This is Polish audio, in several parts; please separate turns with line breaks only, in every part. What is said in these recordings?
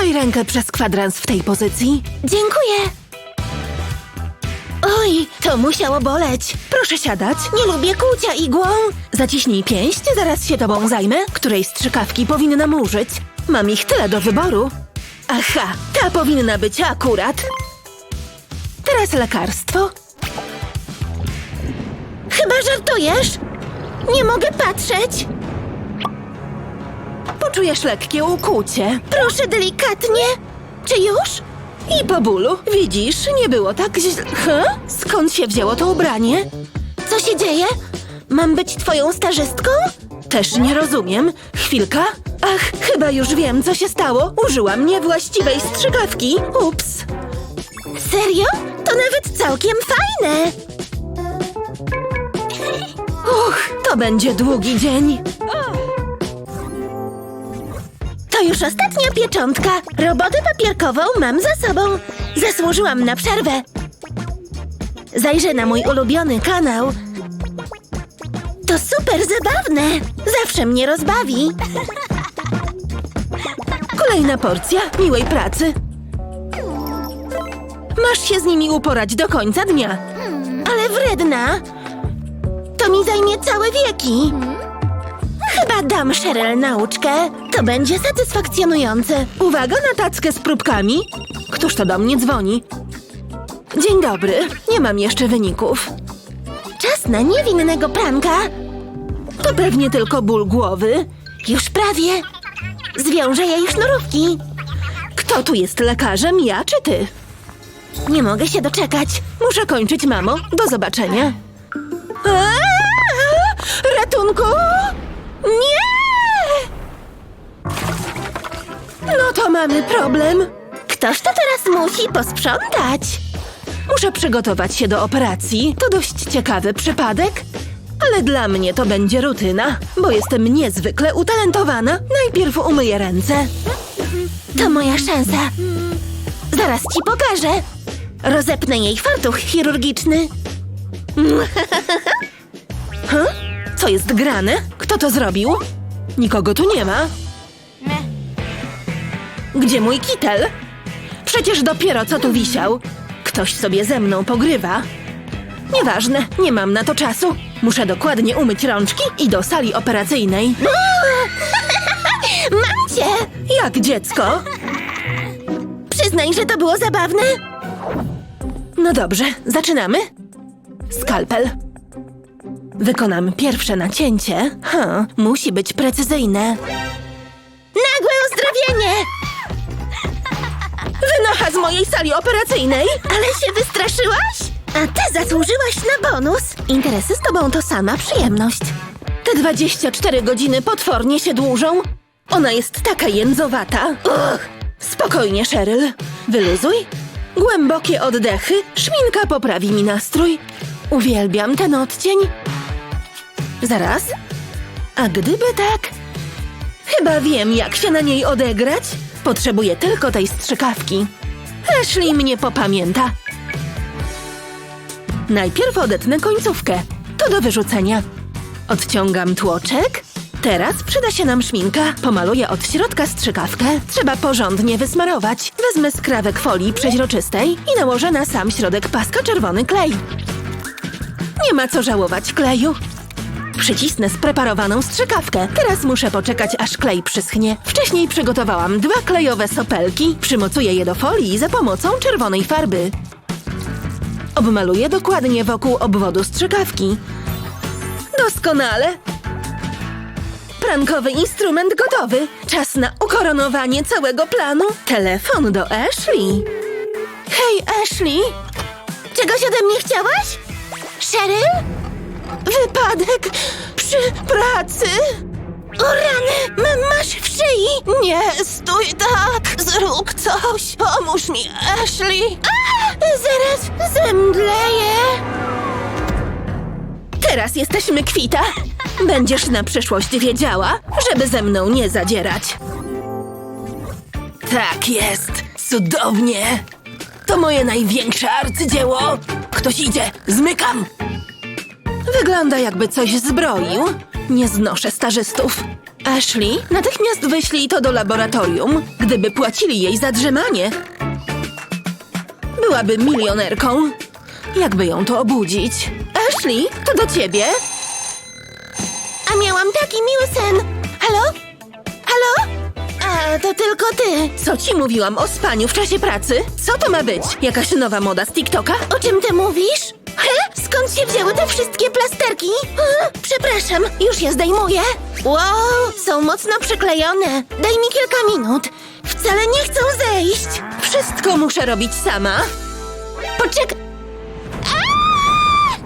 Trzymaj rękę przez kwadrans w tej pozycji.
Dziękuję. Oj, to musiało boleć.
Proszę siadać.
Nie lubię kłucia igłą.
Zaciśnij pięść, zaraz się tobą zajmę. Której strzykawki powinnam użyć? Mam ich tyle do wyboru. Aha, ta powinna być akurat. Teraz lekarstwo.
Chyba żartujesz? Nie mogę patrzeć.
Poczujesz lekkie ukłucie.
Proszę delikatnie. Czy już?
I po bólu. Widzisz, nie było tak źle. Huh? Skąd się wzięło to ubranie?
Co się dzieje? Mam być twoją stażystką?
Też nie rozumiem. Chwilka. Ach, chyba już wiem, co się stało. Użyłam niewłaściwej strzykawki. Ups.
Serio? To nawet całkiem fajne.
Uch, to będzie długi dzień.
To już ostatnia pieczątka. Robotę papierkową mam za sobą. Zasłużyłam na przerwę. Zajrzę na mój ulubiony kanał. To super zabawne. Zawsze mnie rozbawi.
Kolejna porcja miłej pracy. Masz się z nimi uporać do końca dnia.
Ale wredna. To mi zajmie całe wieki. Chyba dam Cheryl nauczkę. To będzie satysfakcjonujące.
Uwaga na tackę z próbkami. Któż to do mnie dzwoni? Dzień dobry. Nie mam jeszcze wyników.
Czas na niewinnego pranka.
To pewnie tylko ból głowy.
Już prawie. Zwiążę jej sznurówki.
Kto tu jest lekarzem, ja czy ty?
Nie mogę się doczekać.
Muszę kończyć, mamo. Do zobaczenia. Aaa! Ratunku! Nie! No to mamy problem.
Ktoś to teraz musi posprzątać.
Muszę przygotować się do operacji. To dość ciekawy przypadek. Ale dla mnie to będzie rutyna, bo jestem niezwykle utalentowana. Najpierw umyję ręce.
To moja szansa. Zaraz ci pokażę. Rozepnę jej fartuch chirurgiczny.
Huh? Co jest grane? Kto to zrobił? Nikogo tu nie ma. Gdzie mój kitel? Przecież dopiero co tu wisiał. Ktoś sobie ze mną pogrywa. Nieważne, nie mam na to czasu. Muszę dokładnie umyć rączki i do sali operacyjnej.
Mam cię!
Jak dziecko?
Przyznaj, że to było zabawne.
No dobrze, zaczynamy. Skalpel. Wykonam pierwsze nacięcie. Ha, musi być precyzyjne.
Nagłe uzdrowienie!
Wynocha z mojej sali operacyjnej.
Ale się wystraszyłaś? A ty zasłużyłaś na bonus. Interesy z tobą to sama przyjemność.
Te 24 godziny potwornie się dłużą. Ona jest taka jędzowata. Uch. Spokojnie, Cheryl. Wyluzuj. Głębokie oddechy. Szminka poprawi mi nastrój. Uwielbiam ten odcień. Zaraz. A gdyby tak? Chyba wiem, jak się na niej odegrać. Potrzebuję tylko tej strzykawki. Ashley mnie popamięta. Najpierw odetnę końcówkę. To do wyrzucenia. Odciągam tłoczek. Teraz przyda się nam szminka. Pomaluję od środka strzykawkę. Trzeba porządnie wysmarować. Wezmę skrawek folii przeźroczystej i nałożę na sam środek paska czerwony klej. Nie ma co żałować kleju. Przycisnę spreparowaną strzykawkę. Teraz muszę poczekać, aż klej przyschnie. Wcześniej przygotowałam dwa klejowe sopelki. Przymocuję je do folii za pomocą czerwonej farby. Obmaluję dokładnie wokół obwodu strzykawki. Doskonale. Prankowy instrument gotowy. Czas na ukoronowanie całego planu. Telefon do Ashley. Hej, Ashley.
Czegoś ode mnie chciałaś? Cheryl?
Wypadek przy pracy.
O rany! M- masz w szyi!
Nie, stój tak. Zrób coś. Pomóż mi, Ashley.
A! Zaraz zemdleję!
Teraz jesteśmy kwita. Będziesz na przyszłość wiedziała, żeby ze mną nie zadzierać. Tak jest. Cudownie. To moje największe arcydzieło. Ktoś idzie. Zmykam. Wygląda jakby coś zbroił. Nie znoszę stażystów.
Ashley, natychmiast wyślij to do laboratorium. Gdyby płacili jej za drzemanie, byłaby milionerką. Jakby ją to obudzić? Ashley, to do ciebie.
A miałam taki miły sen. Halo? Halo? A, to tylko ty.
Co ci mówiłam o spaniu w czasie pracy? Co to ma być? Jakaś nowa moda z TikToka?
O czym ty mówisz? He? Skąd się wzięły te wszystkie plasterki? Przepraszam, już je zdejmuję. Wow, są mocno przyklejone. Daj mi kilka minut. Wcale nie chcą zejść.
Wszystko muszę robić sama.
Poczek... Aaa!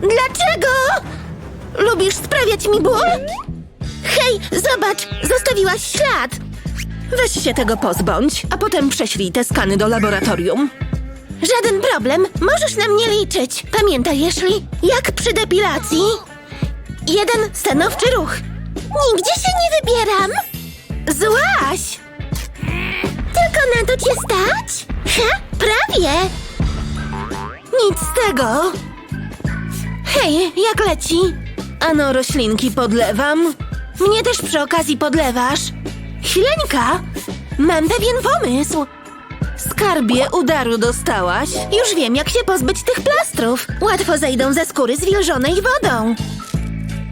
Dlaczego? Lubisz sprawiać mi ból? Hej, zobacz, zostawiłaś ślad.
Weź się tego pozbądź, a potem prześlij te skany do laboratorium.
Żaden problem, możesz na mnie liczyć. Pamiętaj, jeśli jak przy depilacji. Jeden stanowczy ruch. Nigdzie się nie wybieram. Złaś! Tylko na to cię stać? Ha, prawie.
Nic z tego.
Hej, jak leci?
Ano, roślinki podlewam.
Mnie też przy okazji podlewasz. Chwileńka, mam pewien pomysł.
Skarbie udaru dostałaś.
Już wiem, jak się pozbyć tych plastrów. Łatwo zejdą ze skóry zwilżonej wodą.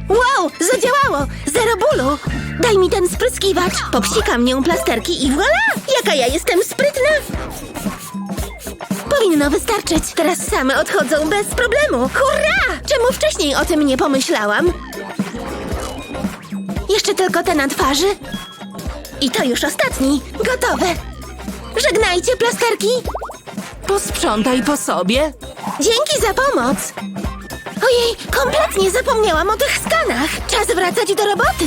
Wow, zadziałało! Zero bólu! Daj mi ten spryskiwacz. Popsikam nią plasterki i voilà! Jaka ja jestem sprytna! Powinno wystarczyć. Teraz same odchodzą bez problemu. Hurra! Czemu wcześniej o tym nie pomyślałam? Jeszcze tylko te na twarzy. I to już ostatni. Gotowe. Żegnajcie, plasterki.
Posprzątaj po sobie.
Dzięki za pomoc! Ojej, kompletnie zapomniałam o tych skanach! Czas wracać do roboty!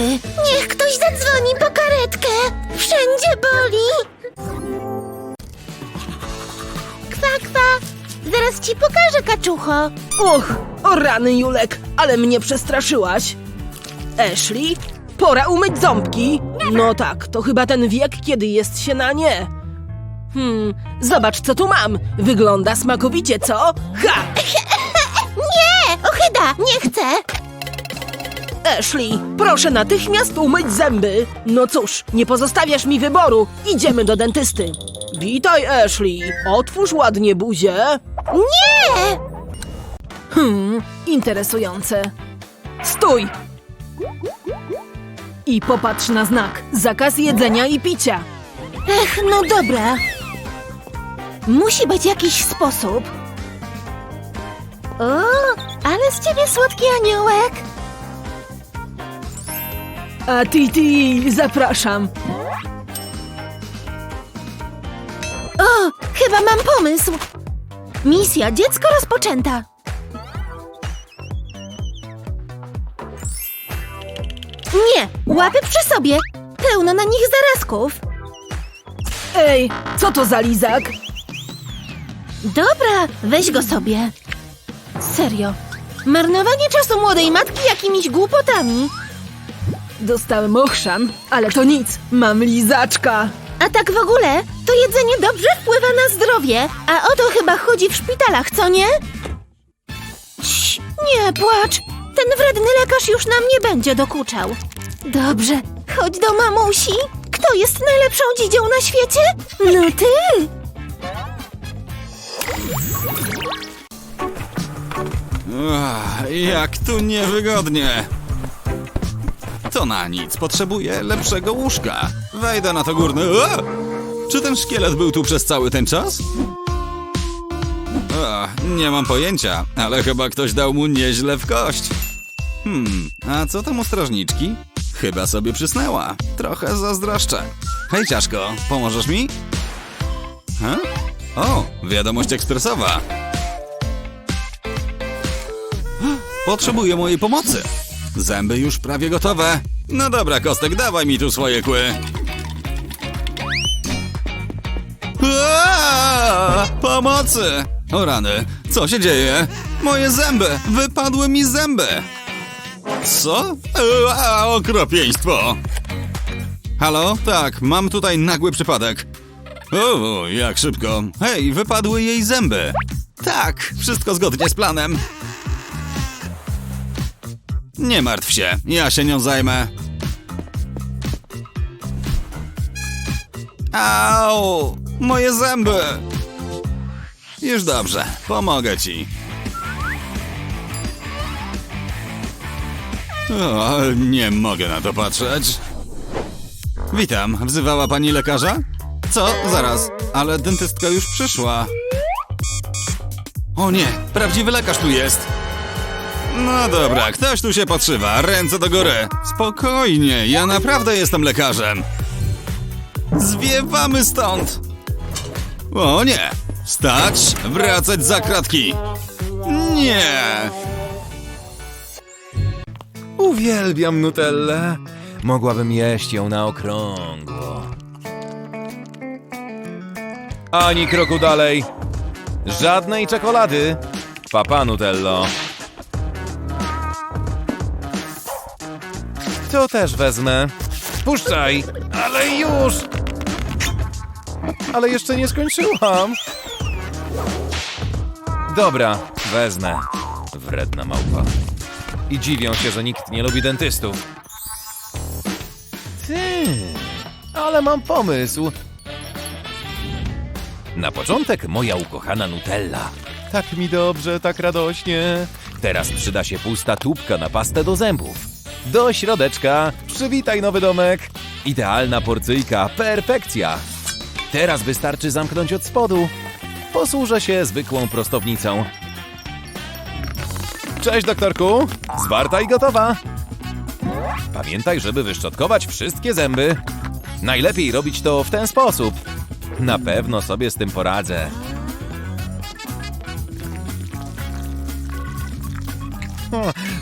Niech ktoś zadzwoni po karetkę! Wszędzie boli! Kwa, kwa! Zaraz ci pokażę, kaczucho!
Och, o rany Julek, ale mnie przestraszyłaś. Ashley, pora umyć ząbki. No tak, to chyba ten wiek, kiedy jest się na nie. Hmm, zobacz co tu mam. Wygląda smakowicie, co? Ha!
Nie! Ochyda! Nie chcę!
Ashley, proszę natychmiast umyć zęby. No cóż, nie pozostawiasz mi wyboru. Idziemy do dentysty. Witaj, Ashley. Otwórz ładnie buzię.
Nie!
Hmm, interesujące. Stój! I popatrz na znak. Zakaz jedzenia i picia.
Ech, no dobra. Musi być jakiś sposób. O, ale z ciebie słodki aniołek!
A Titi, zapraszam.
O, chyba mam pomysł. Misja dziecko rozpoczęta. Nie, łapy przy sobie. Pełno na nich zarazków.
Ej, co to za lizak?
Dobra, weź go sobie. Serio. Marnowanie czasu młodej matki jakimiś głupotami.
Dostałem ochrzan, ale to nic. Mam lizaczka.
A tak w ogóle, to jedzenie dobrze wpływa na zdrowie. A o to chyba chodzi w szpitalach, co nie? Cii, nie płacz. Ten wredny lekarz już nam nie będzie dokuczał. Dobrze, chodź do mamusi. Kto jest najlepszą dzidzią na świecie? No ty!
Ach, jak tu niewygodnie. To na nic, potrzebuję lepszego łóżka. Wejdę na to górne. O! Czy ten szkielet był tu przez cały ten czas? O, nie mam pojęcia, ale chyba ktoś dał mu nieźle w kość. Hmm, a co tam u strażniczki? Chyba sobie przysnęła. Trochę zazdroszczę. Hej, ciaszko, pomożesz mi? Ha? O, wiadomość ekspresowa. Potrzebuję mojej pomocy. Zęby już prawie gotowe. No dobra, Kostek, dawaj mi tu swoje kły. Pomocy! O rany, co się dzieje? Moje zęby! Wypadły mi zęby! Co? Aaaa, okropieństwo! Halo? Tak, mam tutaj nagły przypadek. O, jak szybko. Hej, wypadły jej zęby. Tak, wszystko zgodnie z planem. Nie martw się, ja się nią zajmę. Au! Moje zęby! Już dobrze, pomogę ci. O, nie mogę na to patrzeć. Witam, wzywała pani lekarza? Co? Zaraz, ale dentystka już przyszła. O nie, prawdziwy lekarz tu jest. No dobra, ktoś tu się podszywa, ręce do góry. Spokojnie, ja naprawdę jestem lekarzem. Zwiewamy stąd. O nie, wstać, wracać za kratki. Nie.
Uwielbiam Nutellę. Mogłabym jeść ją na okrągło. Ani kroku dalej. Żadnej czekolady. Papa Nutello. To też wezmę. Puszczaj! Ale już! Ale jeszcze nie skończyłam. Dobra, wezmę. Wredna małpa. I dziwią się, że nikt nie lubi dentystów. Ty, ale mam pomysł. Na początek moja ukochana Nutella. Tak mi dobrze, tak radośnie. Teraz przyda się pusta tubka na pastę do zębów. Do środeczka. Przywitaj nowy domek. Idealna porcyjka, perfekcja. Teraz wystarczy zamknąć od spodu. Posłużę się zwykłą prostownicą. Cześć, doktorku. Zwarta i gotowa. Pamiętaj, żeby wyszczotkować wszystkie zęby. Najlepiej robić to w ten sposób. Na pewno sobie z tym poradzę.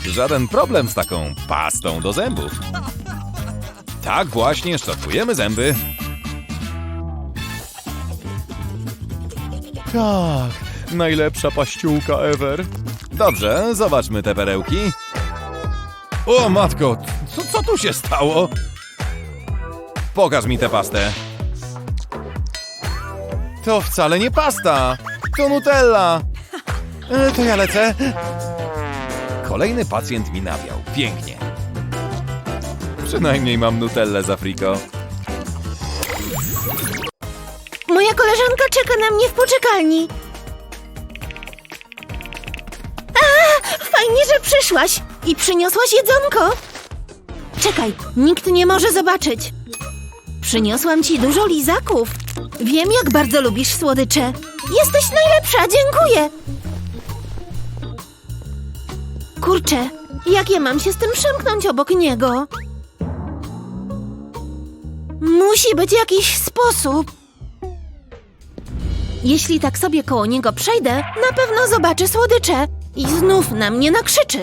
Żaden problem z taką pastą do zębów. Tak właśnie szczotkujemy zęby. Tak, najlepsza paściółka ever. Dobrze, zobaczmy te perełki. O matko, co, co tu się stało? Pokaż mi tę pastę. To wcale nie pasta, to Nutella. E, to ja lecę. Kolejny pacjent mi nawiał. Pięknie. Przynajmniej mam Nutellę z Afriko.
Moja koleżanka czeka na mnie w poczekalni. A, fajnie, że przyszłaś i przyniosłaś jedzonko. Czekaj, nikt nie może zobaczyć. Przyniosłam ci dużo lizaków. Wiem, jak bardzo lubisz słodycze. Jesteś najlepsza, dziękuję. Kurczę, jak ja mam się z tym przemknąć obok niego? Musi być jakiś sposób. Jeśli tak sobie koło niego przejdę, na pewno zobaczy słodycze i znów na mnie nakrzyczy.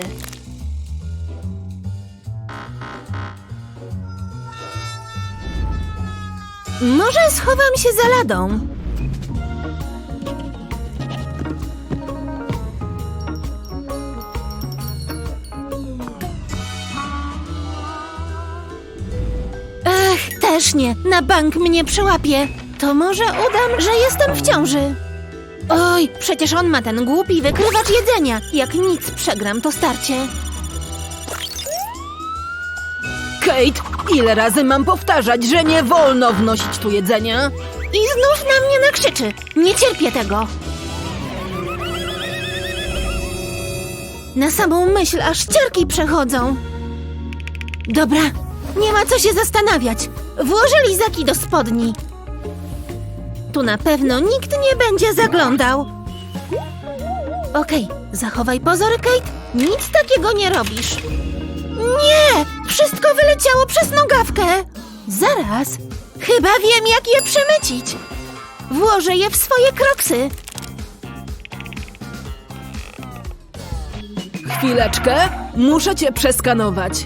Może schowam się za ladą. Ech, też nie. Na bank mnie przełapie. To może udam, że jestem w ciąży. Oj, przecież on ma ten głupi wykrywacz jedzenia. Jak nic przegram to starcie.
Kate, ile razy mam powtarzać, że nie wolno wnosić tu jedzenia?
I znów na mnie nakrzyczy. Nie cierpię tego. Na samą myśl aż ciarki przechodzą. Dobra, nie ma co się zastanawiać. Włożę lizaki do spodni. Tu na pewno nikt nie będzie zaglądał. Okej, zachowaj pozory, Kate. Nic takiego nie robisz. Nie! Wszystko wyleciało przez nogawkę. Zaraz. Chyba wiem, jak je przemycić. Włożę je w swoje kroksy.
Chwileczkę, muszę cię przeskanować.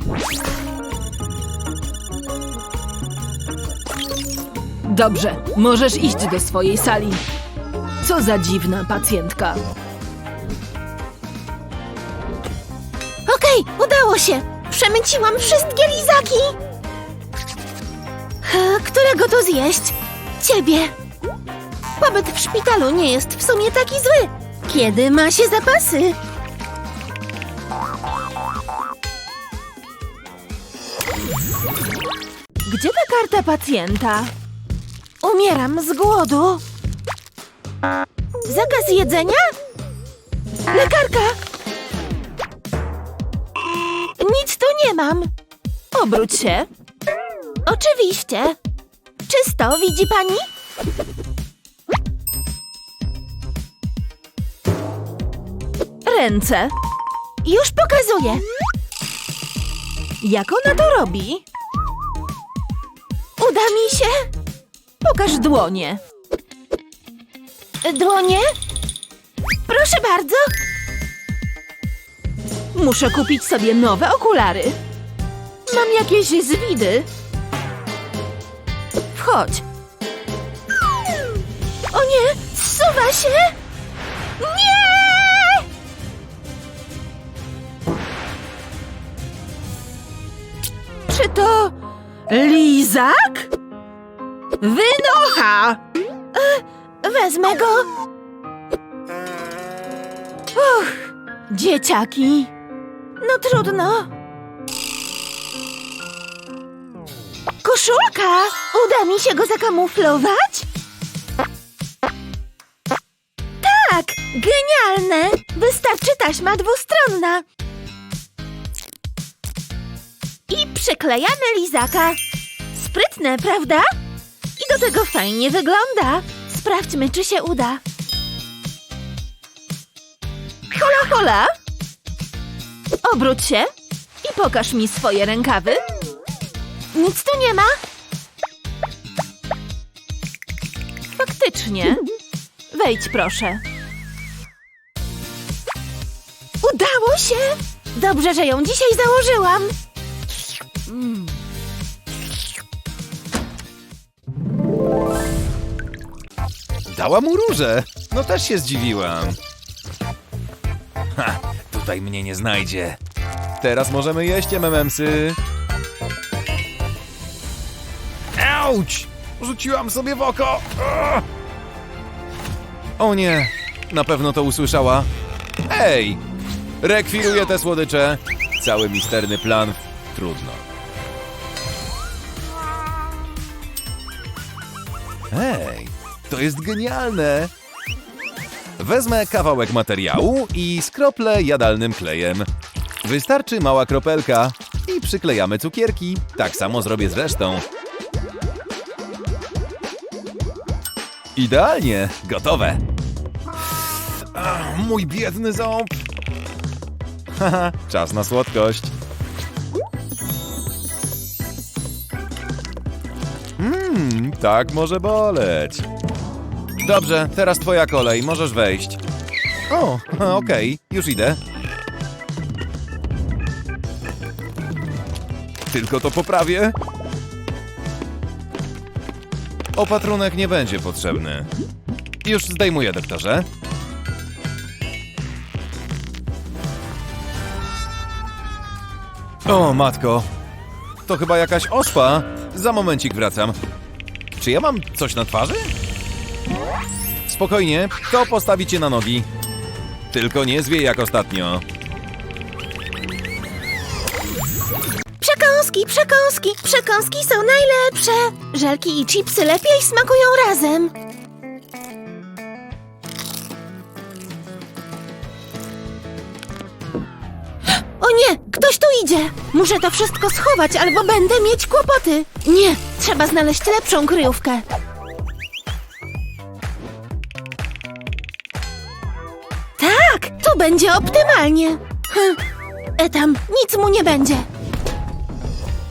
Dobrze, możesz iść do swojej sali. Co za dziwna pacjentka.
Okej, udało się. Przemyciłam wszystkie lizaki. E, Którego tu zjeść? Ciebie. Pobyt w szpitalu nie jest w sumie taki zły. Kiedy ma się zapasy?
Gdzie ta karta pacjenta?
Umieram z głodu. Zakaz jedzenia? Lekarka! Nie mam.
Obróć się.
Oczywiście. Czysto, widzi pani?
Ręce.
Już pokazuję.
Jak ona to robi?
Uda mi się.
Pokaż dłonie.
Dłonie? Proszę bardzo.
Muszę kupić sobie nowe okulary. Mam jakieś zwidy. Wchodź.
O nie, zsuwa się. Nie!
Czy to lizak? Wynocha!
Wezmę go.
Dzieciaki.
No trudno. Koszulka! Uda mi się go zakamuflować? Tak! Genialne! Wystarczy taśma dwustronna. I przyklejamy lizaka. Sprytne, prawda? I do tego fajnie wygląda. Sprawdźmy, czy się uda.
Hola, hola. Obróć się i pokaż mi swoje rękawy.
Nic tu nie ma.
Faktycznie. Wejdź proszę.
Udało się! Dobrze, że ją dzisiaj założyłam.
Dała mu różę. No też się zdziwiłam. Ha, tutaj mnie nie znajdzie. Teraz możemy jeść MMMsy. Auć! Rzuciłam sobie w oko. O nie, na pewno to usłyszała. Ej! Rekwiruję te słodycze. Cały misterny plan. Trudno. Ej, to jest genialne! Wezmę kawałek materiału i skroplę jadalnym klejem. Wystarczy mała kropelka i przyklejamy cukierki. Tak samo zrobię z resztą. Idealnie, gotowe. Ach, mój biedny ząb. Haha, czas na słodkość. Mmm, tak może boleć. Dobrze, teraz twoja kolej, możesz wejść. O, okej, już idę. Tylko to poprawię. Opatrunek nie będzie potrzebny. Już zdejmuję, doktorze. O, matko. To chyba jakaś ospa. Za momencik wracam. Czy ja mam coś na twarzy? Spokojnie, to postawi cię na nogi. Tylko nie zwie jak ostatnio.
Przekąski, przekąski, przekąski są najlepsze. Żelki i chipsy lepiej smakują razem. O nie, ktoś tu idzie. Muszę to wszystko schować, albo będę mieć kłopoty. Nie, trzeba znaleźć lepszą kryjówkę. Będzie optymalnie. Hm, Etam, nic mu nie będzie.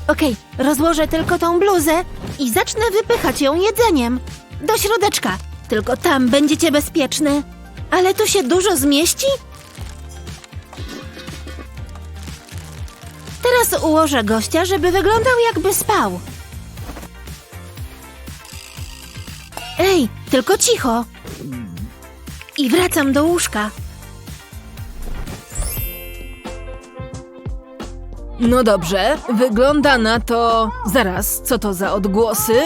Okej, rozłożę tylko tą bluzę i zacznę wypychać ją jedzeniem. Do środeczka. Tylko tam będziecie bezpieczne. Ale tu się dużo zmieści? Teraz ułożę gościa, żeby wyglądał jakby spał. Ej, tylko cicho. I wracam do łóżka.
No dobrze, wygląda na to. Zaraz, co to za odgłosy?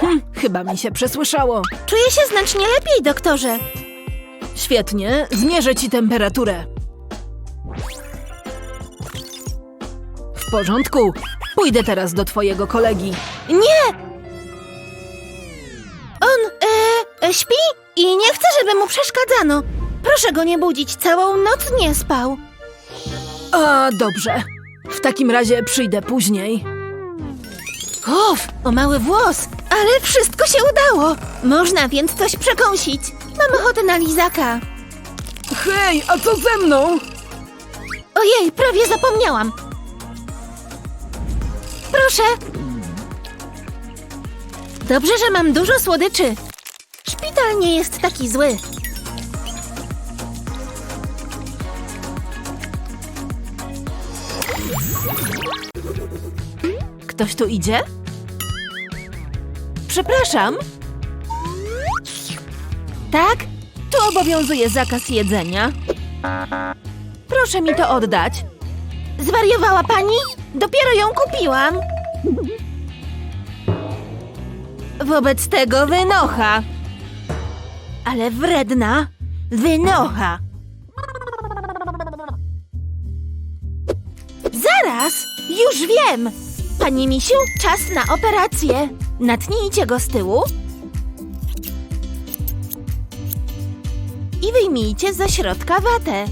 Hm, chyba mi się przesłyszało.
Czuję się znacznie lepiej, doktorze.
Świetnie, zmierzę ci temperaturę. W porządku. Pójdę teraz do twojego kolegi.
Nie! On, e, e, śpi i nie chce, żeby mu przeszkadzano. Proszę go nie budzić, całą noc nie spał.
A, dobrze. W takim razie przyjdę później.
Uf, o mały włos, ale wszystko się udało. Można więc coś przekąsić. Mam ochotę na lizaka.
Hej, a co ze mną?
Ojej, prawie zapomniałam. Proszę. Dobrze, że mam dużo słodyczy. Szpital nie jest taki zły.
Ktoś tu idzie? Przepraszam. Tak? Tu obowiązuje zakaz jedzenia. Proszę mi to oddać.
Zwariowała pani? Dopiero ją kupiłam.
Wobec tego wynocha.
Ale wredna. Wynocha. Zaraz! Już wiem! Pani Misiu, czas na operację. Natnijcie go z tyłu. I wyjmijcie ze środka watę.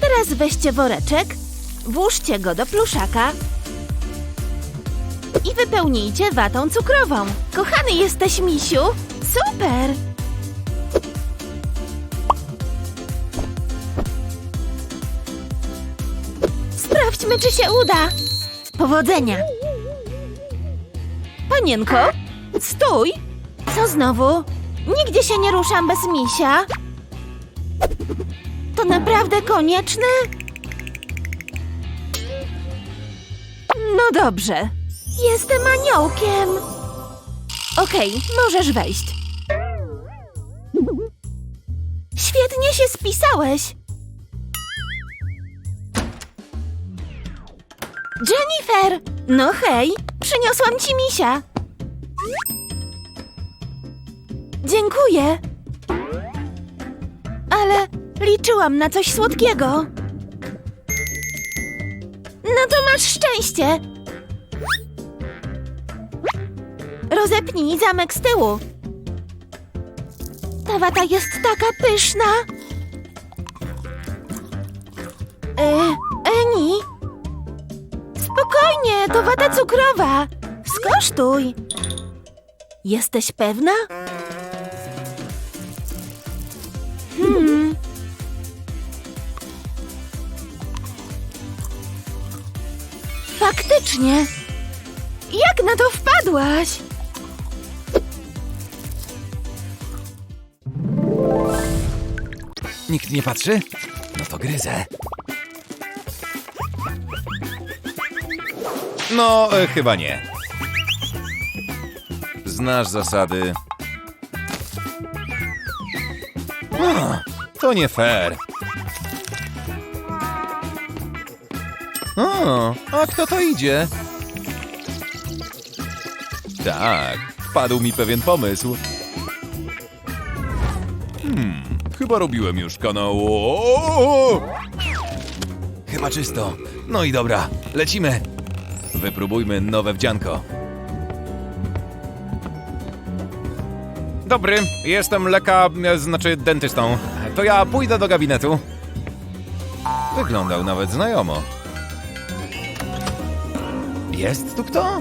Teraz weźcie woreczek, włóżcie go do pluszaka i wypełnijcie watą cukrową. Kochany jesteś, Misiu! Super! Sprawdźmy, czy się uda. Powodzenia!
Panienko, stój!
Co znowu? Nigdzie się nie ruszam bez misia. To naprawdę konieczne?
No dobrze.
Jestem aniołkiem.
Okej, możesz wejść.
Świetnie się spisałeś. Jennifer! No hej, przyniosłam ci misia. Dziękuję. Ale liczyłam na coś słodkiego. No to masz szczęście. Rozepnij zamek z tyłu. Ta wata jest taka pyszna. E, Eni? Spokojnie, to wata cukrowa. Skosztuj. Jesteś pewna? Hmm. Faktycznie. Jak na to wpadłaś?
Nikt nie patrzy? No to gryzę. No, e, chyba nie. Znasz zasady. O, to nie fair. O, a kto to idzie? Tak, wpadł mi pewien pomysł. Hmm, chyba robiłem już kanał. O! Chyba czysto. No i dobra, lecimy. Wypróbujmy nowe wdzianko. Dobry, jestem leka, e, znaczy dentystą. To ja pójdę do gabinetu. Wyglądał nawet znajomo. Jest tu kto?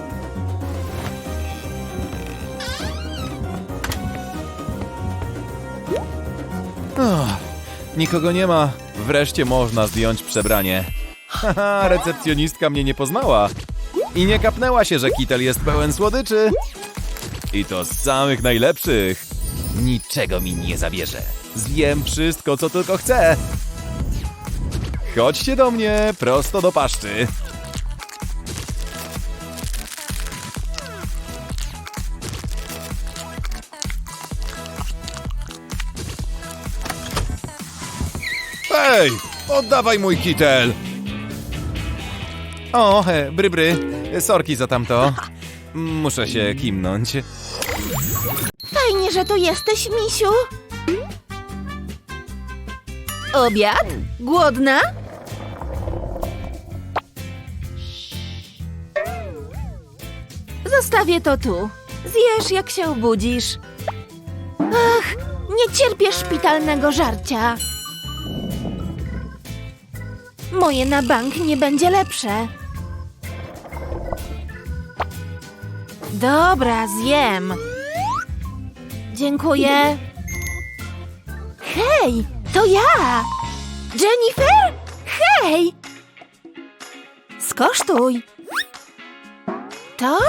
Oh, nikogo nie ma. Wreszcie można zdjąć przebranie. Haha, recepcjonistka mnie nie poznała. I nie kapnęła się, że kitel jest pełen słodyczy. I to z samych najlepszych. Niczego mi nie zabierze. Zjem wszystko, co tylko chcę. Chodźcie do mnie, prosto do paszczy. Hej, oddawaj mój kitel. O, brybry, sorki za tamto. Muszę się kimnąć.
Fajnie, że tu jesteś, misiu.
Obiad? Głodna? Zostawię to tu. Zjesz, jak się obudzisz.
Ach, nie cierpię szpitalnego żarcia. Moje na bank nie będzie lepsze. Dobra, zjem. Dziękuję. Hej, to ja! Jennifer? Hej! Skosztuj. To?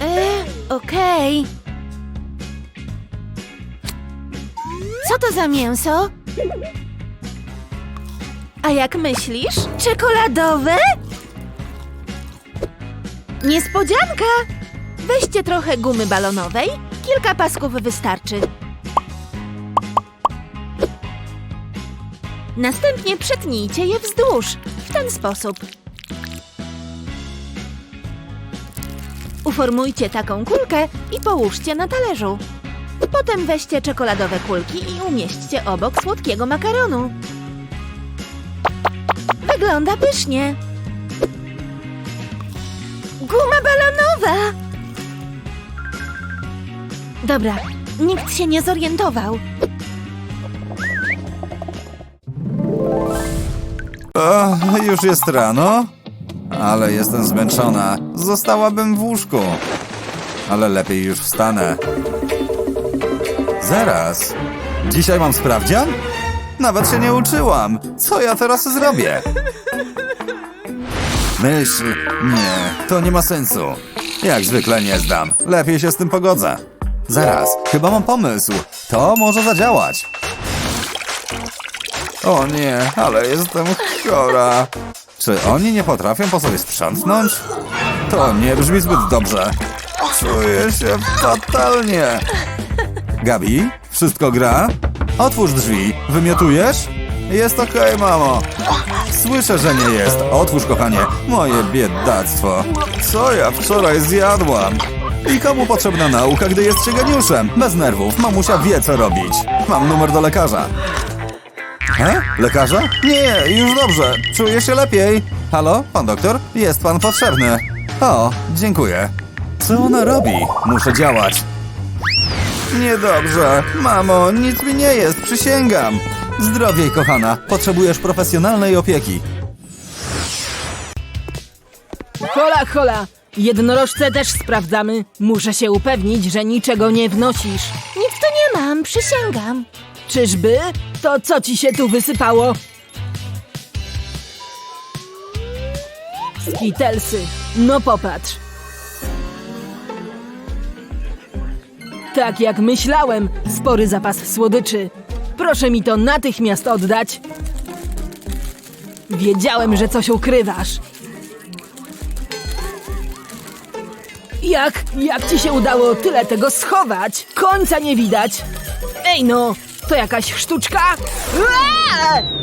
E, okej. Co to za mięso? A jak myślisz? Czekoladowe? Niespodzianka! Weźcie trochę gumy balonowej. Kilka pasków wystarczy. Następnie przetnijcie je wzdłuż. W ten sposób. Uformujcie taką kulkę i połóżcie na talerzu. Potem weźcie czekoladowe kulki i umieśćcie obok słodkiego makaronu. Wygląda pysznie. Guma balonowa! Dobra, nikt się nie zorientował.
O, już jest rano? Ale jestem zmęczona. Zostałabym w łóżku. Ale lepiej już wstanę. Zaraz. Dzisiaj mam sprawdzian? Nawet się nie uczyłam. Co ja teraz zrobię? Myśl. Nie, to nie ma sensu. Jak zwykle nie zdam. Lepiej się z tym pogodzę. Zaraz, chyba mam pomysł. To może zadziałać. O nie, ale jestem chora. Czy oni nie potrafią po sobie sprzątnąć? To nie brzmi zbyt dobrze. Czuję się fatalnie. Gabi, wszystko gra? Otwórz drzwi. Wymiotujesz? Jest okej, mamo. Słyszę, że nie jest. Otwórz, kochanie. Moje biedactwo. Co ja wczoraj zjadłam? I komu potrzebna nauka, gdy jest się geniuszem? Bez nerwów. Mamusia wie, co robić. Mam numer do lekarza. E? Lekarza? Nie, już dobrze. Czuję się lepiej. Halo, pan doktor? Jest pan potrzebny. O, dziękuję. Co ona robi? Muszę działać. Niedobrze. Mamo, nic mi nie jest, przysięgam. Zdrowiej, kochana. Potrzebujesz profesjonalnej opieki.
Hola, hola! Jednorożce też sprawdzamy. Muszę się upewnić, że niczego nie wnosisz.
Nic tu nie mam, przysięgam.
Czyżby? To co ci się tu wysypało? Skitelsy. No popatrz. Tak jak myślałem, spory zapas słodyczy. Proszę mi to natychmiast oddać. Wiedziałem, że coś ukrywasz. Jak, jak ci się udało tyle tego schować? Końca nie widać. Ej no, to jakaś sztuczka? Eee!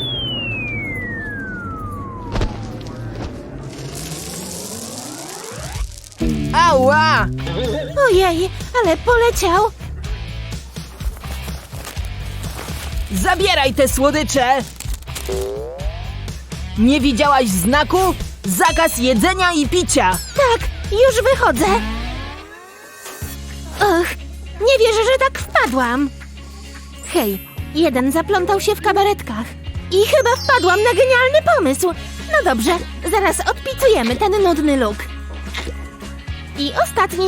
Ała!
Ojej, ale poleciał.
Zabieraj te słodycze! Nie widziałaś znaku? Zakaz jedzenia i picia!
Tak, już wychodzę. Och, nie wierzę, że tak wpadłam. Hej, jeden zaplątał się w kabaretkach. I chyba wpadłam na genialny pomysł. No dobrze, zaraz odpicujemy ten nudny look. I ostatni.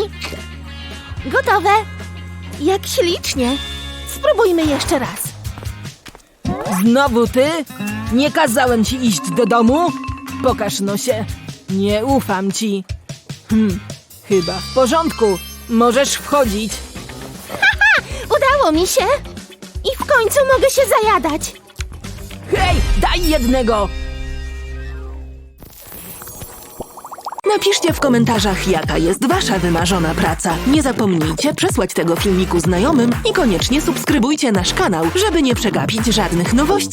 Gotowe. Jak ślicznie. Spróbujmy jeszcze raz.
Znowu ty? Nie kazałem ci iść do domu? Pokaż no się. Nie ufam ci. Hm, chyba w porządku. Możesz wchodzić.
Udało mi się. I w końcu mogę się zajadać.
Hej, daj jednego!
Napiszcie w komentarzach, jaka jest wasza wymarzona praca. Nie zapomnijcie przesłać tego filmiku znajomym i koniecznie subskrybujcie nasz kanał, żeby nie przegapić żadnych nowości.